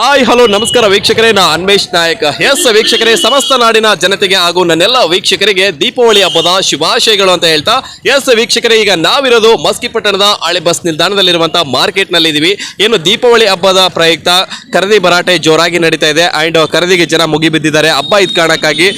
Hi, hello, ನಮಸ್ಕಾರ ವೀಕ್ಷಕರೇ. ನಾ ಅನ್ವೇಶ್ ನಾಯಕ. ಎಸ್, ವೀಕ್ಷಕರೇ, ಸಮಸ್ತ ನಾಡಿನ ಜನತೆಗೆ ಹಾಗೂ ನನ್ನೆಲ್ಲ ವೀಕ್ಷಕರಿಗೆ ದೀಪಾವಳಿ ಹಬ್ಬದ ಶುಭಾಶಯಗಳು ಅಂತ ಹೇಳ್ತಾ, ಎಸ್, ವೀಕ್ಷಕರೇ, ಈಗ ನಾವಿರೋದು ಮಸ್ಕಿ ಪಟ್ಟಣದ ಹಳೆ ಬಸ್ ನಿಲ್ದಾಣದಲ್ಲಿರುವಂತಹ ಮಾರ್ಕೆಟ್ನಲ್ಲಿ ಇದೀವಿ. ಏನು ದೀಪಾವಳಿ ಹಬ್ಬದ ಪ್ರಯುಕ್ತ ಖರೀದಿ ಭರಾಟೆ ಜೋರಾಗಿ ನಡೀತಾ ಇದೆ. ಅಂಡ್ ಖರೀದಿಗೆ ಜನ ಮುಗಿಬಿದ್ದಿದ್ದಾರೆ ಹಬ್ಬ ಇದ್ ಕಾರಣಕ್ಕಾಗಿ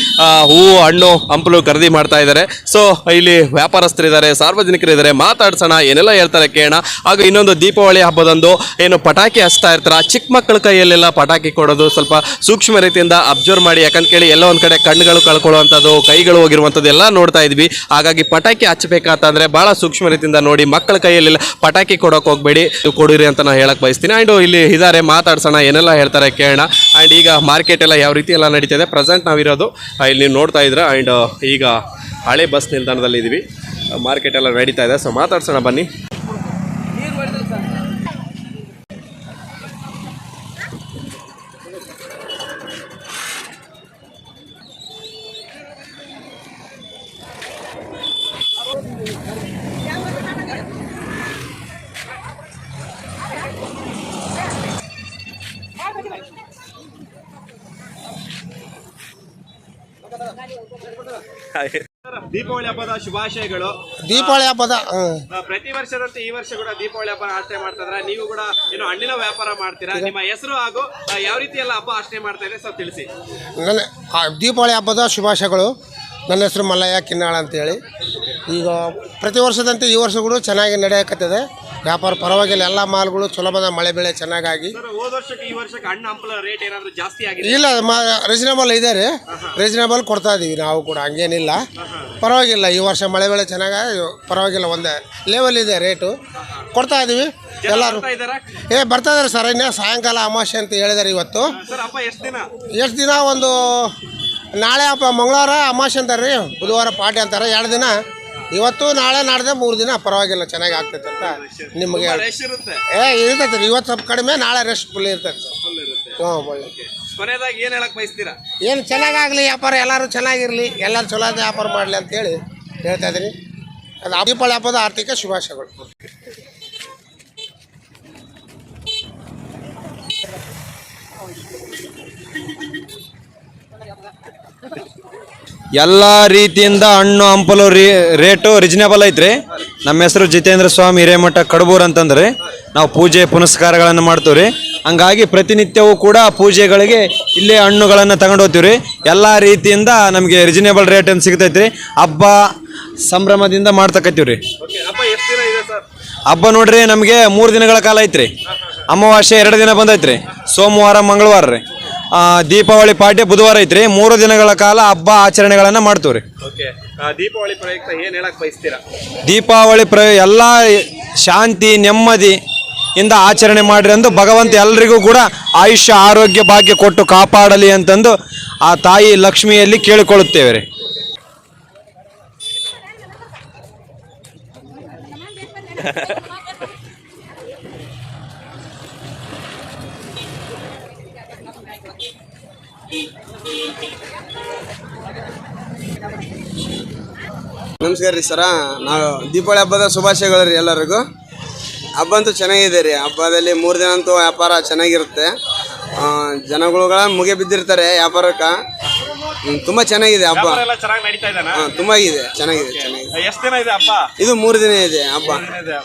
ಹೂವು, ಹಣ್ಣು, ಹಂಪಲು ಖರೀದಿ ಮಾಡ್ತಾ ಇದ್ದಾರೆ. ಸೊ ಇಲ್ಲಿ ವ್ಯಾಪಾರಸ್ಥರಿದ್ದಾರೆ ಸಾರ್ವಜನಿಕರಿದ್ದಾರೆ ಮಾತಾಡ್ಸೋಣ, ಏನೆಲ್ಲ ಹೇಳ್ತಾರೆ ಕೇಳೋಣ. ಹಾಗೂ ಇನ್ನೊಂದು ದೀಪಾವಳಿ ಹಬ್ಬದಂದು ಏನು ಪಟಾಕಿ ಹಚ್ತಾ ಇರ್ತಾರ? ಚಿಕ್ಕ ಮಕ್ಕಳ ಕೈಯಲ್ಲೆಲ್ಲ ಪಟಾಕಿ ಕೊಡೋದು, ಸ್ವಲ್ಪ ಸೂಕ್ಷ್ಮ ರೀತಿಯಿಂದ ಅಬ್ಸರ್ವ್ ಮಾಡಿ, ಯಾಕಂತ ಕೇಳಿ ಎಲ್ಲ ಒಂದ್ ಕಡೆ ಕಣ್ಣುಗಳು ಕಳ್ಕೊಳ್ಳುವಂಥದ್ದು, ಕೈಗಳು ಹೋಗಿರುವಂಥದ್ದು ಎಲ್ಲ ನೋಡ್ತಾ ಇದ್ವಿ. ಹಾಗಾಗಿ ಪಟಾಕಿ ಹಚ್ಚಬೇಕಂತಂದ್ರೆ ಬಹಳ ಸೂಕ್ಷ್ಮ ರೀತಿಯಿಂದ ನೋಡಿ, ಮಕ್ಕಳ ಕೈಯಲ್ಲೆಲ್ಲ ಪಟಾಕಿ ಕೊಡೋಕೆ ಹೋಗಬೇಡಿ. ಕೊಡಿರಿ ಅಂತ ನಾನು ಹೇಳಕ್ ಬಯಸ್ತೀನಿ. ಆ್ಯಂಡ್ ಇಲ್ಲಿ ಇದಾರೆ, ಮಾತಾಡ್ಸೋಣ, ಏನೆಲ್ಲ ಹೇಳ್ತಾರೆ ಕೇಳೋಣ. ಆ್ಯಂಡ್ ಈಗ ಮಾರ್ಕೆಟ್ ಎಲ್ಲ ಯಾವ ರೀತಿ ಎಲ್ಲ ಇದೆ ಪ್ರೆಸೆಂಟ್ ನಾವಿರೋದು ಇಲ್ಲಿ ನೋಡ್ತಾ ಇದ್ರೆ ಆ್ಯಂಡ್ ಈಗ ಹಳೆ ಬಸ್ ನಿಲ್ದಾಣದಲ್ಲಿ ಇದೀವಿ. ಮಾರ್ಕೆಟ್ ಎಲ್ಲ ನಡೀತಾ ಇದೆ ಸೊ ಮಾತಾಡ್ಸೋಣ ಬನ್ನಿ. ದೀಪಾವಳಿ ಹಬ್ಬದ ಶುಭಾಶಯಗಳು. ದೀಪಾವಳಿ ಹಬ್ಬದ ಪ್ರತಿ ವರ್ಷದಂತೆ ಈ ವರ್ಷ ಕೂಡ ದೀಪಾವಳಿ ಹಬ್ಬ ಆಚರಣೆ ಮಾಡ್ತಾ ನೀವು ಕೂಡ ಏನು ಹಣ್ಣಿನ ವ್ಯಾಪಾರ ಮಾಡ್ತೀರಾ? ನಿಮ್ಮ ಹೆಸರು ಹಾಗೂ ಯಾವ ರೀತಿ ಎಲ್ಲ ಹಬ್ಬ ಆಚರಣೆ ಮಾಡ್ತಾ ಇದೆ ಸ್ವಲ್ಪ ತಿಳಿಸಿ. ನನ್ನ ದೀಪಾವಳಿ ಹಬ್ಬದ ಶುಭಾಶಯಗಳು. ನನ್ನ ಹೆಸರು ಮಲ್ಲಯ್ಯ ಕಿನ್ನಾಳ ಅಂತೇಳಿ. ಈಗ ಪ್ರತಿ ವರ್ಷದಂತೆ ಈ ವರ್ಷ ಕೂಡ ಚೆನ್ನಾಗಿ ನಡೆಯಕತ್ತದೆ. ವ್ಯಾಪಾರ ಪರವಾಗಿಲ್ಲ ಎಲ್ಲ ಮಾಲ್ಗಳು ಸುಲಭದ ಬಂದ ಮಳೆ ಬೆಳೆ ಚೆನ್ನಾಗಾಗಿ. ಸರ್ ಹೋದ ವರ್ಷಕ್ಕೆ ಈ ವರ್ಷಕ್ಕೆ ಹಣ್ಣು ಹಂಪಲ ರೇಟ್ ಏನಾದ್ರು ಜಾಸ್ತಿ ಆಗಿದೆ? ಇಲ್ಲ ರೀಸನೇಬಲ್ ಇದೆ ರೀ. ರೀಸನೇಬಲ್ ಕೊಡ್ತಾ ಇದೀವಿ ನಾವು ಕೂಡ ಹಂಗೇನಿಲ್ಲ. ಪರವಾಗಿಲ್ಲ ಈ ವರ್ಷ ಮಳೆ ಬೆಳೆ ಚೆನ್ನಾಗಿ ಪರವಾಗಿಲ್ಲ ಒಂದೇ ಲೆವೆಲ್ ಇದೆ ರೇಟು ಕೊಡ್ತಾ ಇದೀವಿ ಎಲ್ಲರೂ. ಏ ಬರ್ತಾ ಇದಾರೆ ಸರ್ ಇನ್ನೇ ಸಾಯಂಕಾಲ ಅಮಾವಾಸ್ಯೆ ಅಂತ ಹೇಳಿದಾರೆ ಇವತ್ತು. ದಿನ? ಎಷ್ಟು ದಿನ? ಒಂದು ನಾಳೆ ಅಪ್ಪ ಮಂಗಳವಾರ ಅಮಾವಾಸ್ಯೆ ಅಂತಾರೆ ರೀ ಬುಧವಾರ ಪಾಟಿ ಅಂತಾರೆ ಎರಡು ದಿನ. ಇವತ್ತು ನಾಳೆ ನಾಡ್ದೆ ಮೂರು ದಿನ ಪರವಾಗಿಲ್ಲ ಚೆನ್ನಾಗಿ ಆಗ್ತೈತೆ ಅಂತ ನಿಮಗೆ ಏ ಇರ್ತೈತೆ ರೀ. ಇವತ್ತು ಸ್ವಲ್ಪ ಕಡಿಮೆ ನಾಳೆ ರೆಸ್ಟ್ ಫುಲ್ ಇರ್ತೈತೆ. ಹ್ಞೂ ಕೊನೆಯದಾಗಿ ಏನ್ ಹೇಳಕ್ ಬಯಸ್ತೀರಾ? ಏನು ಚೆನ್ನಾಗಾಗಲಿ ವ್ಯಾಪಾರ ಎಲ್ಲರೂ ಚೆನ್ನಾಗಿರಲಿ ಎಲ್ಲರೂ ಚಲೋ ವ್ಯಾಪಾರ ಮಾಡಲಿ ಅಂತೇಳಿ ಹೇಳ್ತಾ ಇದ್ದೀನಿ. ಅದು ದೀಪಾವಳಿ ಹಬ್ಬದ ಆರ್ಥಿಕ ಶುಭಾಶಯಗಳು. ಎಲ್ಲ ರೀತಿಯಿಂದ ಹಣ್ಣು, ಹಂಪಲು ರೀ ರೇಟು ರಿಜನೇಬಲ್ ಐತ್ರಿ. ನಮ್ಮ ಹೆಸರು ಜಿತೇಂದ್ರ ಸ್ವಾಮಿ ಹಿರೇಮಠ ಕಡಬೂರ್ ಅಂತಂದ್ರೆ ನಾವು ಪೂಜೆ ಪುನಸ್ಕಾರಗಳನ್ನು ಮಾಡ್ತೀವಿ ರೀ ಹಂಗಾಗಿ ಪ್ರತಿನಿತ್ಯವೂ ಕೂಡ ಪೂಜೆಗಳಿಗೆ ಇಲ್ಲೇ ಹಣ್ಣುಗಳನ್ನು ತಗೊಂಡು ಹೋಗ್ತೀವಿ ರೀ ಎಲ್ಲ ರೀತಿಯಿಂದ ನಮಗೆ ರಿಜನೇಬಲ್ ರೇಟ್ ಅಂತ ಸಿಗ್ತೈತ್ರಿ. ಹಬ್ಬ ಸಂಭ್ರಮದಿಂದ ಮಾಡ್ತಕತ್ತೀವಿ ರೀ ಓಕೆ ಹಬ್ಬ ಎಷ್ಟು ದಿನ ಇದೆ ಸರ್ ಹಬ್ಬ ನೋಡ್ರಿ ನಮಗೆ ಮೂರು ದಿನಗಳ ಕಾಲ ಐತ್ರಿ. ಅಮಾವಾಸ್ಯೆ ಎರಡು ದಿನ ಬಂದೈತ್ರಿ. ಸೋಮವಾರ, ಮಂಗಳವಾರ ರೀ. ಆ, ದೀಪಾವಳಿ ಪಾಡ್ಯ ಬುಧವಾರ ಐತ್ರಿ. ಮೂರು ದಿನಗಳ ಕಾಲ ಹಬ್ಬ ಆಚರಣೆಗಳನ್ನು ಮಾಡ್ತೀವ್ರಿ. ರೀ ಓಕೆ ದೀಪಾವಳಿ ಪ್ರಯುಕ್ತ ಏನ್ ಹೇಳಕ್ ಬಯಸ್ತೀರಾ? ದೀಪಾವಳಿ ಪ್ರ ಎಲ್ಲ ಶಾಂತಿ ನೆಮ್ಮದಿ ಇಂದ ಆಚರಣೆ ಮಾಡ್ರಿ ಅಂದು ಭಗವಂತ ಎಲ್ರಿಗೂ ಕೂಡ ಆಯುಷ್ಯ ಆರೋಗ್ಯ ಭಾಗ್ಯ ಕೊಟ್ಟು ಕಾಪಾಡಲಿ ಅಂತಂದು ಆ ತಾಯಿ ಲಕ್ಷ್ಮಿಯಲ್ಲಿ ಕೇಳಿಕೊಳ್ಳುತ್ತೇವೆ ರೀ. ನಮಸ್ಕಾರ ರೀ ಸರ. ನಾವು ದೀಪಾವಳಿ ಹಬ್ಬದ ಶುಭಾಶಯಗಳು ರೀ ಎಲ್ಲರಿಗೂ. ಹಬ್ಬ ಅಂತೂ ಚೆನ್ನಾಗಿದೆ ರೀ. ಹಬ್ಬದಲ್ಲಿ ಮೂರು ದಿನ ಅಂತೂ ವ್ಯಾಪಾರ ಚೆನ್ನಾಗಿರುತ್ತೆ. ಜನಗಳುಗಳ ಮುಗಿ ಬಿದ್ದಿರ್ತಾರೆ ವ್ಯಾಪಾರಕ್ಕೆ. ತುಂಬಾ ಚೆನ್ನಾಗಿದೆ ಹಬ್ಬ. ಹಾಂ ತುಂಬ ಇದೆ. ಚೆನ್ನಾಗಿದೆ ಚೆನ್ನಾಗಿದೆ. ಎಷ್ಟು ದಿನ ಇದೆ ಹಬ್ಬ? ಇದು ಮೂರು ದಿನ ಇದೆ ಹಬ್ಬ.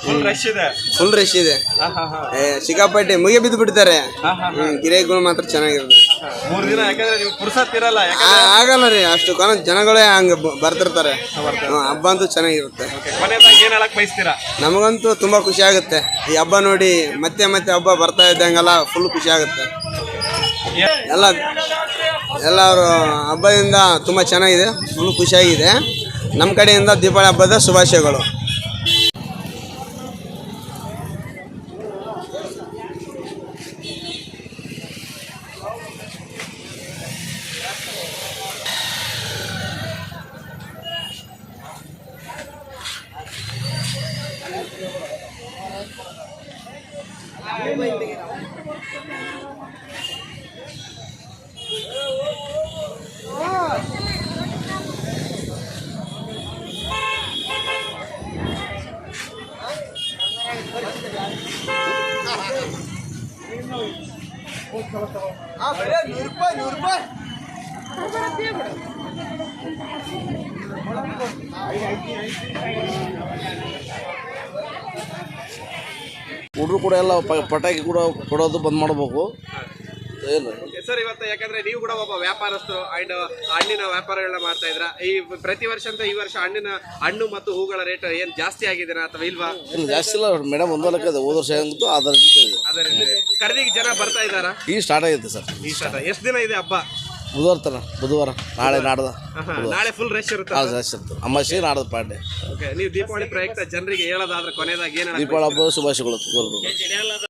ಫುಲ್ ರಶ್ ಇದೆ. ಫುಲ್ ರಶ್ ಏ, ಸಿಕ್ಕಾಪಟ್ಟೆ ಮುಗಿ ಬಿದ್ದು ಬಿಡ್ತಾರೆ ಹ್ಮ್, ಗಿರಾಕಿಗಳು ಮಾತ್ರ ಚೆನ್ನಾಗಿರುತ್ತೆ. ಮೂರ್ ದಿನ ಯಾಕಂದ್ರೆ ನೀವು ಪುರ್ಸತ್ ಇರಲ್ಲ ಆ, ಆಗಲ್ಲ ರೀ ಅಷ್ಟು ಕಾಲ ಜನಗಳೇ ಹಂಗೆ ಬ- ಬರ್ತಿರ್ತಾರೆ. ಹ್ಮ್, ಹಬ್ಬ ಅಂತೂ ಚೆನ್ನಾಗಿರುತ್ತೆ. ಕೊನೆಯದಾಗಿ ಏನ್ ಹೇಳಕ್ ಬಯಸ್ತೀರಾ? ನಮಗಂತೂ ತುಂಬಾ ಖುಷಿ ಆಗುತ್ತೆ. ಈ ಹಬ್ಬ ನೋಡಿ ಮತ್ತೆ ಮತ್ತೆ ಹಬ್ಬ ಬರ್ತಾ ಇದ್ದಂಗೆಲ್ಲ ಫುಲ್ ಖುಷಿ ಆಗುತ್ತೆ. ಎಲ್ಲ ಎಲ್ಲರೂ ಹಬ್ಬದಿಂದ ತುಂಬಾ ಚೆನ್ನಾಗಿದೆ ಫುಲ್ ಖುಷಿಯಾಗಿದೆ. ನಮ್ಮ ಕಡೆಯಿಂದ ದೀಪಾವಳಿ ಹಬ್ಬದ ಶುಭಾಶಯಗಳು. ನೂರು ರೂಪಾಯಿ ನೂರು ರೂಪಾಯಿ ಐತಿ ಐತಿ ಹುಡುಗರು ಕೂಡ ಎಲ್ಲ ಪಟಾಕಿ ಕೂಡ ಕೊಡೋದು ಬಂದ್ ಮಾಡಬೇಕು. ಏನು? ಸರ್ ಇವತ್ತು ಯಾಕಂದ್ರೆ ನೀವು ಕೂಡ ಒಬ್ಬ ವ್ಯಾಪಾರಸ್ಥರು ಅಂಡ್ ಹಣ್ಣಿನ ವ್ಯಾಪಾರಗಳನ್ನ ಮಾಡ್ತಾ ಇದ್ರ ಈ ಪ್ರತಿ ವರ್ಷ ಅಂತ ಈ ವರ್ಷ ಹಣ್ಣಿನ ಹಣ್ಣು ಮತ್ತು ಹೂಗಳ ರೇಟ್ ಏನ್ ಜಾಸ್ತಿ ಆಗಿದೆನಾ ಅಥವಾ ಇಲ್ವಾ? ಇಲ್ಲ ಜಾಸ್ತಿ ಇಲ್ಲ ಮೇಡಮ್ ಒಂದು ಲಕ್ಕ ಇದೆ. ಹೋದ ವರ್ಷ ಹೆಂಗಿತ್ತು ಅದರ ಜೊತೆ ಇದೆ ಅದರಿಂದ ಖರೀದಿಗೆ ಜನ ಬರ್ತಾ ಇದ್ದಾರಾ? ಈ ಸ್ಟಾರ್ಟ್ ಆಗಿದೆ ಸರ್. ಈ ಸ್ಟಾರ್ಟ್ ಎಷ್ಟು ದಿನ ಇದೆ ಹಬ್ಬ? ಬುಧವಾರ ತನ ಬುಧವಾರ ನಾಳೆ ನಾಡ್ದ. ನಾಳೆ ಫುಲ್ ರಶ್ ಇರುತ್ತೆ? ನಾಳೆ ರಶ್ ಇರ್ತದೆ ಅಮಾಸೆ ನಾಡ್ದು ಓಕೆ ನೀವು ದೀಪಾವಳಿ ಪ್ರಯುಕ್ತ ಜನರಿಗೆ ಹೇಳೋದಾದ್ರೆ ಕೊನೆಯದಾಗಿ ಏನ್ ದೀಪಾವಳಿ ಹಬ್ಬದ ಶುಭಾಶಯಗಳು.